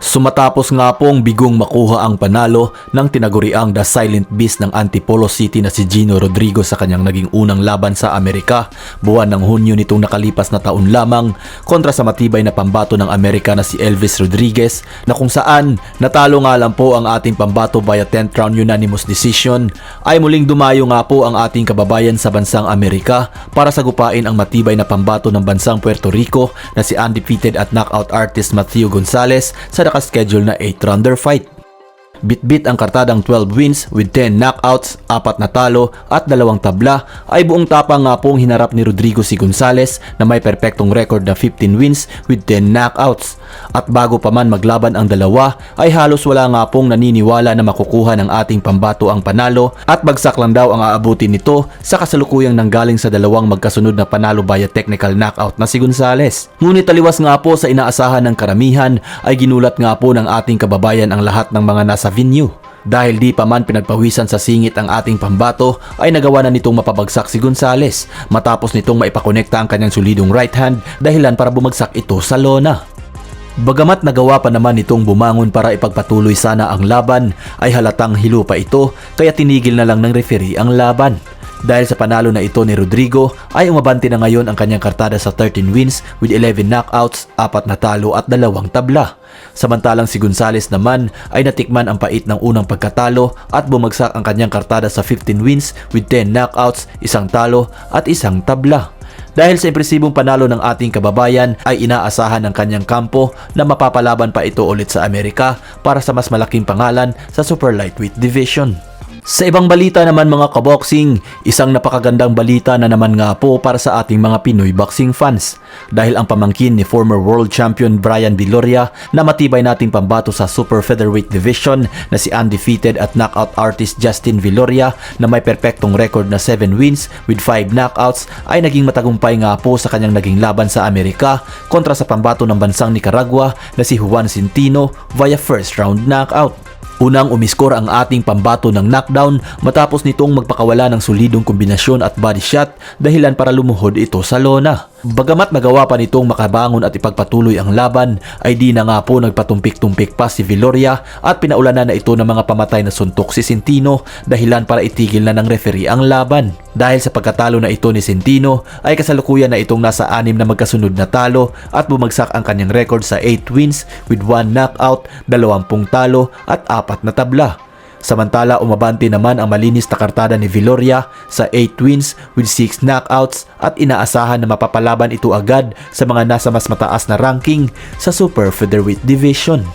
Sumatapos nga pong bigong makuha ang panalo ng tinaguriang The Silent Beast ng Antipolo City na si Gino Rodrigo sa kanyang naging unang laban sa Amerika buwan ng Hunyo nitong nakalipas na taon lamang kontra sa matibay na pambato ng Amerika na si Elvis Rodriguez na kung saan natalo nga lang po ang ating pambato via 10th round unanimous decision. Ay muling dumayo nga po ang ating kababayan sa bansang Amerika para sagupain ang matibay na pambato ng bansang Puerto Rico na si undefeated at knockout artist Matthew Gonzalez sa nakaschedule na 8 rounder fight. Bit-bit ang kartadang 12 wins with 10 knockouts, 4 na talo at dalawang tabla ay buong tapang nga pong hinarap ni Rodrigo si Gonzales na may perpektong record na 15 wins with 10 knockouts. At bago pa man maglaban ang dalawa ay halos wala nga pong naniniwala na makukuha ng ating pambato ang panalo at bagsak lang daw ang aabutin nito sa kasalukuyang nanggaling sa dalawang magkasunod na panalo via technical knockout na si Gonzales. Ngunit taliwas nga po sa inaasahan ng karamihan ay ginulat nga po ng ating kababayan ang lahat ng mga nasa venue. Dahil di pa man pinagpawisan sa singit ang ating pambato ay nagawa na nitong mapabagsak si Gonzales matapos nitong maipakonekta ang kanyang solidong right hand dahilan para bumagsak ito sa lona. Bagamat nagawa pa naman nitong bumangon para ipagpatuloy sana ang laban ay halatang hilo pa ito kaya tinigil na lang ng referee ang laban. Dahil sa panalo na ito ni Rodrigo ay umabante na ngayon ang kanyang kartada sa 13 wins with 11 knockouts, 4 na talo at dalawang tabla. Samantalang si Gonzales naman ay natikman ang pait ng unang pagkatalo at bumagsak ang kanyang kartada sa 15 wins with 10 knockouts, isang talo at isang tabla. Dahil sa impresibong panalo ng ating kababayan ay inaasahan ng kanyang kampo na mapapalaban pa ito ulit sa Amerika para sa mas malaking pangalan sa Super Lightweight Division. Sa ibang balita naman mga kaboxing, isang napakagandang balita na naman nga po para sa ating mga Pinoy boxing fans. Dahil ang pamangkin ni former world champion Brian Viloria na matibay nating pambato sa super featherweight division na si undefeated at knockout artist Justin Viloria na may perpektong record na 7 wins with 5 knockouts ay naging matagumpay nga po sa kanyang naging laban sa Amerika kontra sa pambato ng bansang Nicaragua na si Juan Centino via first round knockout. Unang umiskor ang ating pambato ng knockdown matapos nitong magpakawala ng solidong kombinasyon at body shot dahilan para lumuhod ito sa lona. Bagamat nagawa pa nitong makabangon at ipagpatuloy ang laban, ay di na nga po nagpatumpik-tumpik pa si Viloria at pinaulanan na ito ng mga pamatay na suntok si Centino dahilan para itigil na ng referee ang laban. Dahil sa pagkatalo na ito ni Centino ay kasalukuyan na itong nasa anim na magkasunod na talo at bumagsak ang kanyang record sa 8 wins with 1 knockout, 20 talo at 4 na tabla. Samantala umabante naman ang malinis na kartada ni Viloria sa 8 wins with 6 knockouts at inaasahan na mapapalaban ito agad sa mga nasa mas mataas na ranking sa Super Featherweight Division.